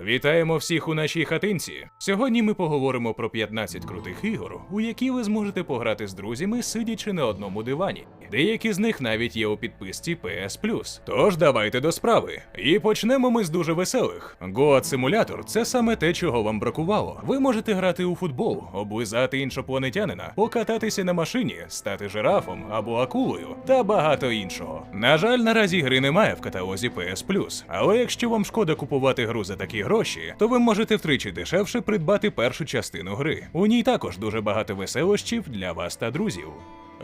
Вітаємо всіх у нашій хатинці. Сьогодні ми поговоримо про 15 крутих ігор, у які ви зможете пограти з друзями, сидячи на одному дивані. Деякі з них навіть є у підписці PS Тож давайте до справи. І почнемо ми з дуже веселих. Goat Simulator – це саме те, чого вам бракувало. Ви можете грати у футбол, облизати іншопланетянина, покататися на машині, стати жирафом або акулою та багато іншого. На жаль, наразі гри немає в каталозі PS але якщо вам шкода купувати гру за такі гроші, то ви можете втричі дешевше придбати першу частину гри. У ній також дуже багато веселощів для вас та друзів.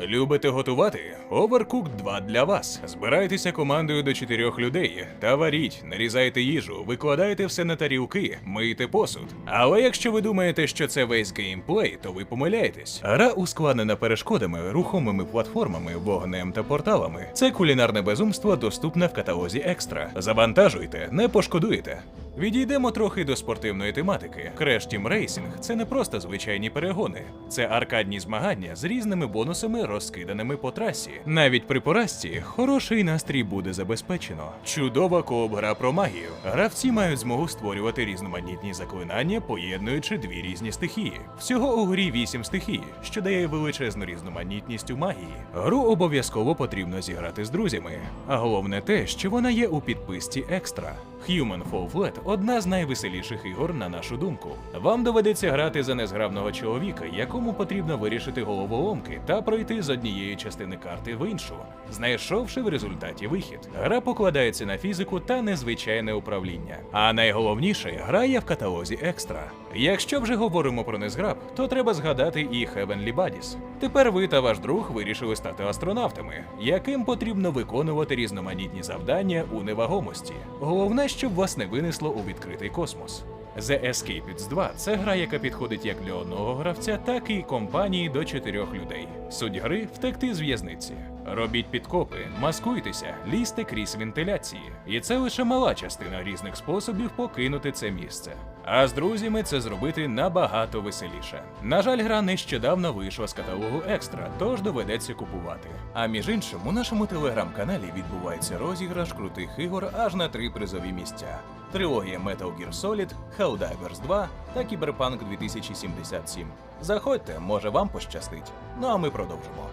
Любите готувати? Overcooked 2 для вас. Збирайтеся командою до чотирьох людей та варіть, нарізайте їжу, викладайте все на тарілки, мийте посуд. Але якщо ви думаєте, що це весь геймплей, то ви помиляєтесь. Гра ускладнена перешкодами, рухомими платформами, вогнем та порталами. Це кулінарне безумство доступне в каталозі екстра. Завантажуйте, не пошкодуєте. Відійдемо трохи до спортивної тематики. Crash Team Racing – це не просто звичайні перегони, це аркадні змагання з різними бонусами, розкиданими по трасі. Навіть при поразці хороший настрій буде забезпечено. Чудова кооп-гра про магію. Гравці мають змогу створювати різноманітні заклинання, поєднуючи дві різні стихії. Всього у грі вісім стихій, що дає величезну різноманітність у магії. Гру обов'язково потрібно зіграти з друзями. А головне те, що вона є у підписці екстра. Human Fall Flat – одна з найвеселіших ігор на нашу думку. Вам доведеться грати за незграбного чоловіка, якому потрібно вирішити головоломки та пройти з однієї частини карти в іншу, знайшовши в результаті вихід. Гра покладається на фізику та незвичайне управління. А найголовніше гра є в каталозі екстра. Якщо вже говоримо про незграб, то треба згадати і Heavenly Buddies. Тепер ви та ваш друг вирішили стати астронавтами, яким потрібно виконувати різноманітні завдання у невагомості. Головне, щоб вас не винесло у відкритий космос. The Escapists 2 – це гра, яка підходить як для одного гравця, так і компанії до чотирьох людей. Суть гри втекти з в'язниці. Робіть підкопи, маскуйтеся, лізьте крізь вентиляції. І це лише мала частина різних способів покинути це місце. А з друзями це зробити набагато веселіше. На жаль, гра нещодавно вийшла з каталогу екстра, тож доведеться купувати. А між іншим, у нашому телеграм-каналі відбувається розіграш крутих ігор аж на три призові місця. Трилогія Metal Gear Solid, Helldivers 2 та Cyberpunk 2077. Заходьте, може вам пощастить. Ну а ми продовжимо.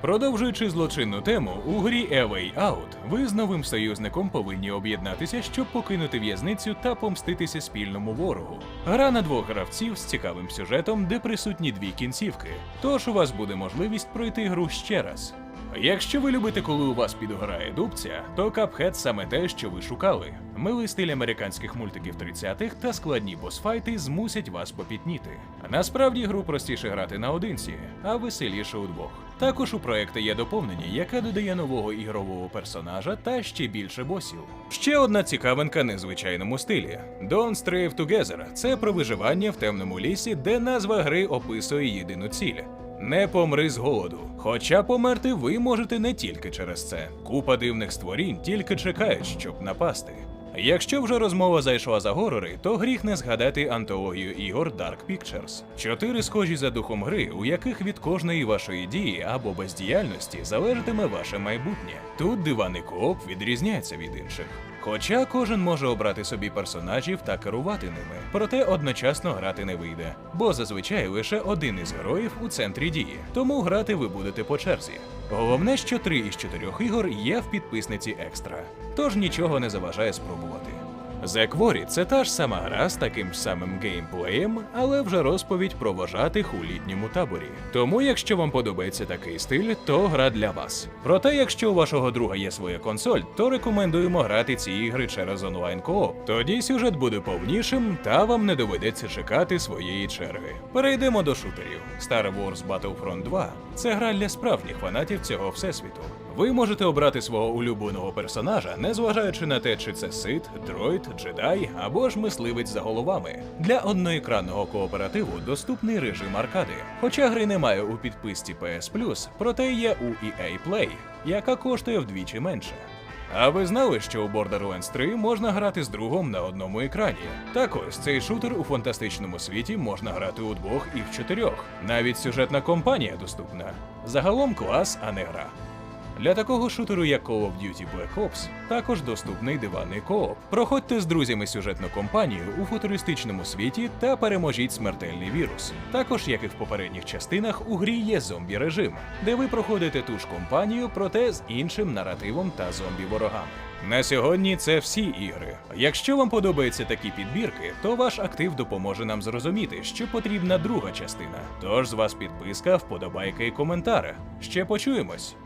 Продовжуючи злочинну тему, у грі A Way Out ви з новим союзником повинні об'єднатися, щоб покинути в'язницю та помститися спільному ворогу. Гра на двох гравців з цікавим сюжетом, де присутні дві кінцівки. Тож у вас буде можливість пройти гру ще раз. Якщо ви любите, коли у вас підгорає дубця, то Cuphead саме те, що ви шукали. Милий стиль американських мультиків 30-х та складні босфайти змусять вас попітніти. Насправді гру простіше грати наодинці, а веселіше удвох. Також у проекту є доповнення, яке додає нового ігрового персонажа та ще більше босів. Ще одна цікавинка незвичайному стилі: Don't Strafe Together – це про виживання в темному лісі, де назва гри описує єдину ціль. Не помри з голоду. Хоча померти ви можете не тільки через це. Купа дивних створінь тільки чекають, щоб напасти. Якщо вже розмова зайшла за горори, то гріх не згадати антологію ігор Dark Pictures. Чотири схожі за духом гри, у яких від кожної вашої дії або бездіяльності залежатиме ваше майбутнє. Тут диваний кооп відрізняється від інших. Хоча кожен може обрати собі персонажів та керувати ними, проте одночасно грати не вийде, бо зазвичай лише один із героїв у центрі дії, тому грати ви будете по черзі. Головне, що три із чотирьох ігор є в підписниці екстра, тож нічого не заважає спробувати. The Quarry – це та ж сама гра з таким ж самим геймплеєм, але вже розповідь про вожатих у літньому таборі. Тому, якщо вам подобається такий стиль, то гра для вас. Проте, якщо у вашого друга є своя консоль, то рекомендуємо грати ці ігри через онлайн кооп. Тоді сюжет буде повнішим, та вам не доведеться чекати своєї черги. Перейдемо до шутерів. Star Wars Battlefront 2 – це гра для справжніх фанатів цього всесвіту. Ви можете обрати свого улюбленого персонажа, незважаючи на те, чи це сит, дроїд, джедай або ж мисливець за головами. Для одноекранного кооперативу доступний режим аркади. Хоча гри немає у підписці PS проте є у EA Play, яка коштує вдвічі менше. А ви знали, що у Borderlands 3 можна грати з другом на одному екрані? Так ось цей шутер у фантастичному світі можна грати у двох і в чотирьох. Навіть сюжетна компанія доступна. Загалом клас, а не гра. Для такого шутеру, як Call of Duty Black Ops, також доступний диванний кооп. Проходьте з друзями сюжетну кампанію у футуристичному світі та переможіть смертельний вірус. Також, як і в попередніх частинах, у грі є зомбі режим, де ви проходите ту ж компанію, проте з іншим наративом та зомбі-ворогами. На сьогодні це всі ігри. Якщо вам подобаються такі підбірки, то ваш актив допоможе нам зрозуміти, що потрібна друга частина. Тож з вас підписка, вподобайка і коментар. Ще почуємось.